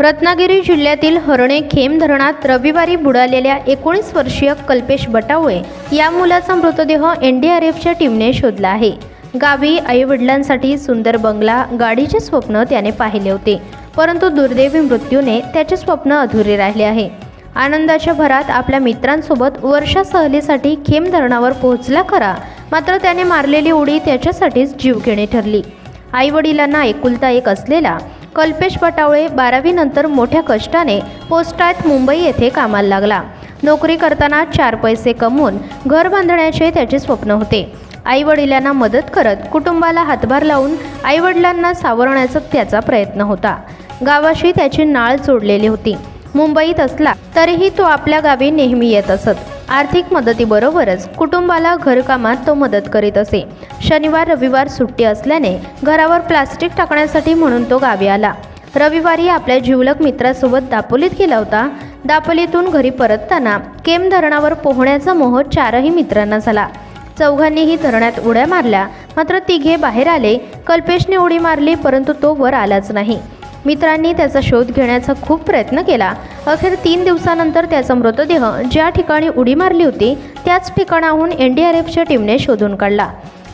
रत्नागिरी जिल्ह्यातील हरणे खेम धरणात रविवारी बुडालेल्या एकोणीस वर्षीय कल्पेश बटावळे या मुलाचा मृतदेह एन डी आर एफच्या टीमने शोधला आहे. गावी आईवडिलांसाठी सुंदर बंगला गाडीचे स्वप्न त्याने पाहिले होते. परंतु दुर्दैवी मृत्यूने त्याचे स्वप्न अधुरे राहिले आहे. आनंदाच्या भरात आपल्या मित्रांसोबत वर्षा सहलीसाठी खेम धरणावर पोहोचला खरा मात्र त्याने मारलेली उडी त्याच्यासाठीच जीवघेणी ठरली. आईवडिलांना एकुलता एक असलेला कल्पेश पटावळे बारावीनंतर मोठ्या कष्टाने पोस्टात मुंबई येथे कामाला लागला. नोकरी करताना चार पैसे कमवून घर बांधण्याचे त्याचे स्वप्न होते. आईवडिलांना मदत करत कुटुंबाला हातभार लावून आईवडिलांना सावरण्याचा त्याचा प्रयत्न होता. गावाशी त्याची नाळ जोडलेली होती. मुंबईत असला तरीही तो आपल्या गावी नेहमी येत असत. आर्थिक मदतीबरोबरच कुटुंबाला घरकामात तो मदत करीत असे. शनिवार रविवार सुट्टी असल्याने घरावर प्लास्टिक टाकण्यासाठी म्हणून तो गावी आला. रविवारी आपल्या जिवलक मित्रासोबत दापोलीत गेला होता. दापोलीतून घरी परतताना केम धरणावर पोहण्याचा मोह चारही मित्रांना झाला. चौघांनीही धरणात उड्या मारल्या मात्र तिघे बाहेर आले. कल्पेशने उडी मारली परंतु तो वर आलाच नाही. मित्रांनी त्याचा शोध घेण्याचा खूप प्रयत्न केला. अखेर तीन दिवसानंतर त्याचा मृतदेह ज्या ठिकाणी उडी मारली होती त्याच ठिकाणाहून एन डी आर एफच्या टीमने शोधून काढला.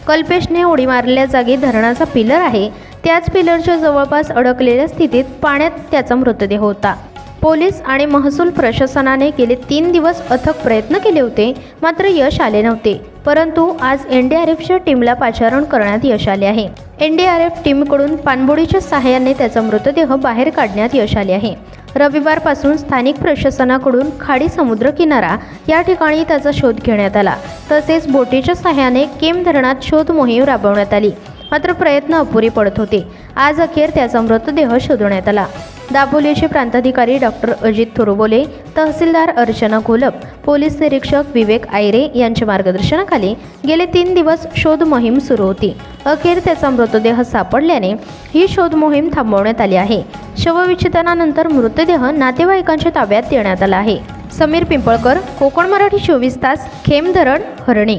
कल्पेशने उडी मारलेल्या जागी धरणाचा पिलर आहे. त्याच पिलरच्या जवळपास अडकलेल्या स्थितीत पाण्यात त्याचा मृतदेह होता. पोलीस आणि महसूल प्रशासनाने गेले तीन दिवस अथक प्रयत्न केले होते मात्र यश आले नव्हते. परंतु आज एन डी आर एफच्या टीमला पाचारण करण्यात यश आले आहे. एन डी आर एफ टीमकडून पाणबुडीच्या सहाय्याने त्याचा मृतदेह बाहेर काढण्यात यश आले आहे. रविवारपासून स्थानिक प्रशासनाकडून खाडी समुद्र किनारा या ठिकाणी त्याचा शोध घेण्यात आला. तसेच बोटीच्या सहाय्याने केम धरणात शोध मोहीम राबवण्यात आली. मात्र प्रयत्न अपुरी पडत होते. आज अखेर त्याचा मृतदेह शोधण्यात आला. दापोलीचे प्रांताधिकारी डॉक्टर अजित थोरबोले तहसीलदार अर्चना घोलप पोलीस निरीक्षक विवेक आयरे यांच्या मार्गदर्शनाखाली गेले तीन दिवस शोध मोहीम सुरू होती. अखेर त्याचा मृतदेह सापडल्याने ही शोध मोहीम थांबवण्यात आली आहे. शवविच्छेदनानंतर मृतदेह नातेवाईकांच्या ताब्यात देण्यात आला आहे. समीर पिंपळकर कोकण मराठी चोवीस तास खेमधरण हरणे.